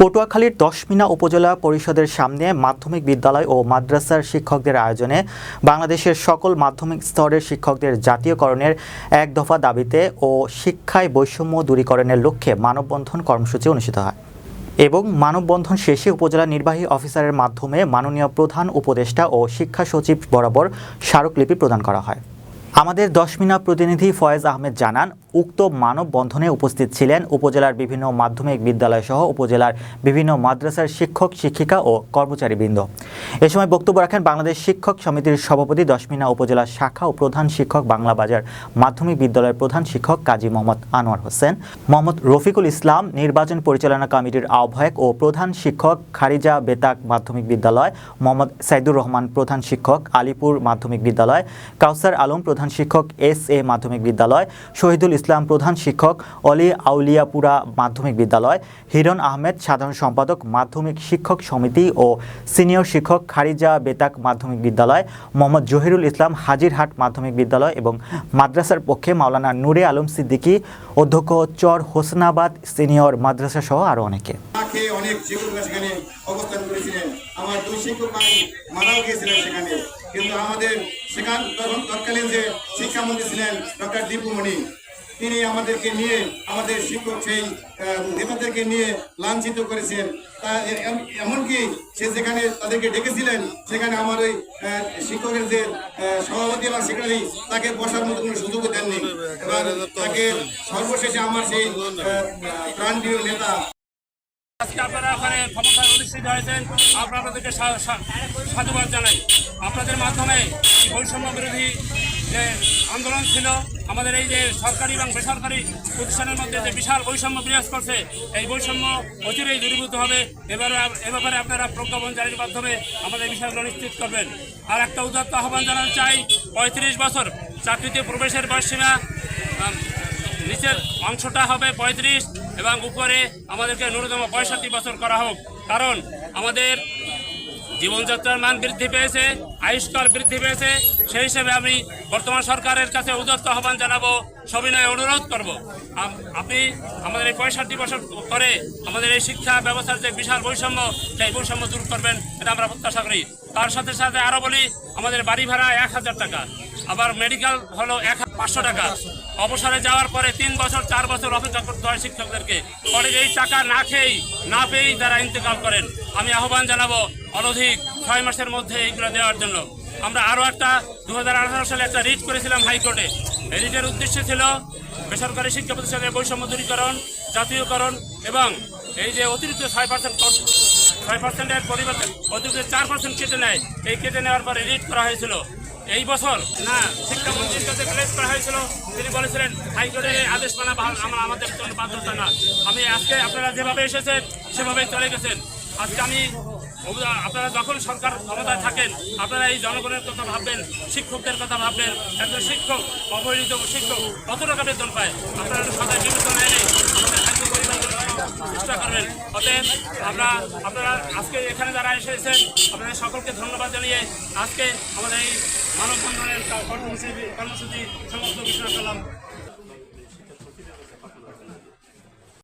পটুয়াখালীর দশমিনা উপজেলা পরিষদের সামনে মাধ্যমিক বিদ্যালয় ও মাদ্রাসার শিক্ষকদের আয়োজনে বাংলাদেশের সকল মাধ্যমিক স্তরের শিক্ষকদের জাতীয়করণের এক দফা দাবিতে ও শিক্ষায় বৈষম্য দূরীকরণের লক্ষ্যে মানববন্ধন কর্মসূচি অনুষ্ঠিত হয়। এবং মানববন্ধন শেষে উপজেলা নির্বাহী অফিসারের মাধ্যমে মাননীয় প্রধান উপদেষ্টা ও শিক্ষা সচিব বরাবর স্মারকলিপি প্রদান করা হয়। আমাদের দশমিনা প্রতিনিধি ফয়েজ আহমেদ জানান উক্ত মানববন্ধনে উপস্থিত ছিলেন উপজেলার বিভিন্ন মাধ্যমিক বিদ্যালয় সহ উপজেলার বিভিন্ন মাদ্রাসার শিক্ষক, শিক্ষিকা ও কর্মচারীবৃন্দ। এ সময় বক্তব্য রাখেন বাংলাদেশ শিক্ষক সমিতির সভাপতি দশমিনা উপজেলা শাখা ও প্রধান শিক্ষক বাংলা বাজার মাধ্যমিক বিদ্যালয়ের প্রধান শিক্ষক কাজী মোহাম্মদ আনোয়ার হোসেন, মোহাম্মদ রফিকুল ইসলাম নির্বাচন পরিচালনা কমিটির আহ্বায়ক ও প্রধান শিক্ষক খারিজা বেতাক মাধ্যমিক বিদ্যালয়, মোহাম্মদ সাইদুর রহমান প্রধান শিক্ষক আলিপুর মাধ্যমিক বিদ্যালয়, কাউসার আলম প্রধান শিক্ষক এস এ মাধ্যমিক বিদ্যালয়, শহীদুল ইসলাম প্রধান শিক্ষক অলি আউলিয়াপুরা মাধ্যমিক বিদ্যালয় হিরন আহমেদ সাধারণ সম্পাদক মাধ্যমিক শিক্ষক সমিতি ও সিনিয়র শিক্ষক খারিজা বেতাক মাধ্যমিক বিদ্যালয়, মোহাম্মদ জহিরুল ইসলাম হাজিরহাট মাধ্যমিক বিদ্যালয় এবং মাদ্রাসার পক্ষে মাওলানা নূরে আলম সিদ্দিকী, অধ্যক্ষ চর হোসনাবাদ সিনিয়র মাদ্রাসা সহ আরও অনেকে। কিন্তু আমাদের সেখান তখন তৎকালীন যে শিক্ষামন্ত্রী ছিলেন ডক্টর দীপুমণি তিনি আমাদেরকে নিয়ে, আমাদের শিক্ষক সেই নেতাদেরকে নিয়ে লাঞ্ছিত করেছেন। এমনকি সে যেখানে তাদেরকে ডেকেছিলেন, সেখানে আমার ওই শিক্ষকের যে সভাপতি এবং সেক্রেটারি, তাকে বসার মতো কোনো সুযোগও দেননি। এবার তাকে সর্বশেষে আমার সেই প্রাণপ্রিয় নেতা আজকে আপনারা ওখানে ক্ষমতায় অধিষ্ঠিত হয়েছেন, আপনাদেরকে সাধুবাদ জানাই। আপনাদের মাধ্যমে বৈষম্য বিরোধী যে আন্দোলন ছিল, আমাদের এই যে সরকারি এবং বেসরকারি প্রতিষ্ঠানের মধ্যে যে বিশাল বৈষম্য বিরাজ করছে, এই বৈষম্য অচিরেই দূরীভূত হবে। এবারে এ ব্যাপারে আপনারা প্রজ্ঞাপন জারির মাধ্যমে আমাদের বিষয়গুলো নিশ্চিত করবেন। আর একটা উদাত্ত আহ্বান জানাতে চাই, পঁয়ত্রিশ বছর চাকরিতে প্রবেশের বয়সীমা নিচের অংশটা হবে পঁয়ত্রিশ এবং উপরে আমাদেরকে ন্যূনতম পঁয়ষট্টি বছর করা হোক। কারণ আমাদের জীবনযাত্রার মান বৃদ্ধি পেয়েছে, আয়ুষ্কাল বৃদ্ধি পেয়েছে, সেই হিসেবে আমি বর্তমান সরকারের কাছে উদত্ত আহ্বান জানাব, সবিনয় অনুরোধ করব। আপনি আমাদের এই পঁয়ষট্টি বছর করে আমাদের এই শিক্ষা ব্যবস্থার যে বিশাল বৈষম্য, সেই বৈষম্য দূর করবেন, এটা আমরা প্রত্যাশা করি। তার সাথে সাথে আরও বলি, আমাদের বাড়ি ভাড়া এক হাজার টাকা, আবার মেডিকেল হলো এক পাঁচশো টাকা। অবসরে যাওয়ার পরে তিন বছর, চার বছর অপেক্ষা করতে হয় শিক্ষকদেরকে। পরে এই টাকা না খেয়েই, না পেয়েই তারা ইন্তেকাল করেন। আমি আহ্বান জানাব অনধিক ছয় মাসের মধ্যে এইগুলো দেওয়ার জন্য। আমরা আরও একটা দু হাজার আঠারো সালে একটা রিট করেছিলাম হাইকোর্টে। রিটের উদ্দেশ্য ছিল বেসরকারি শিক্ষা প্রতিষ্ঠানের বৈষম্য দূরীকরণ, জাতীয়করণ এবং এই যে অতিরিক্ত ছয় পার্সেন্ট ছয় পার্সেন্টের পরিবর্তে অতিরিক্ত চার পার্সেন্ট কেটে নেয়। এই কেটে নেওয়ার পরে রিট করা হয়েছিল। এই বছর না শিক্ষামন্ত্রীর কাছে প্লেস করা হয়েছিল। তিনি বলেছিলেন, হাইকোর্টের আদেশ মানা আমরা আমাদের জন্য বাধ্যতা না। আমি আজকে আপনারা যেভাবে এসেছেন সেভাবেই চলে গেছেন। আজকে আমি আপনারা যখন সরকার ক্ষমতায় থাকেন, আপনারা এই জনগণের কথা ভাববেন, শিক্ষকদের কথা ভাববেন। একজন শিক্ষক, অবহেলিত শিক্ষক, কত টাকা বেতন পায়? আপনারা সদায় বিবেচনা এনে চেষ্টা করবেন। অতএব আমরা আপনারা আজকে এখানে যারা এসেছেন, আপনাদের সকলকে ধন্যবাদ জানিয়ে আজকে আমাদের এই মানববন্ধনের কর্মসূচি কর্মসূচি সমস্ত বিষয় করলাম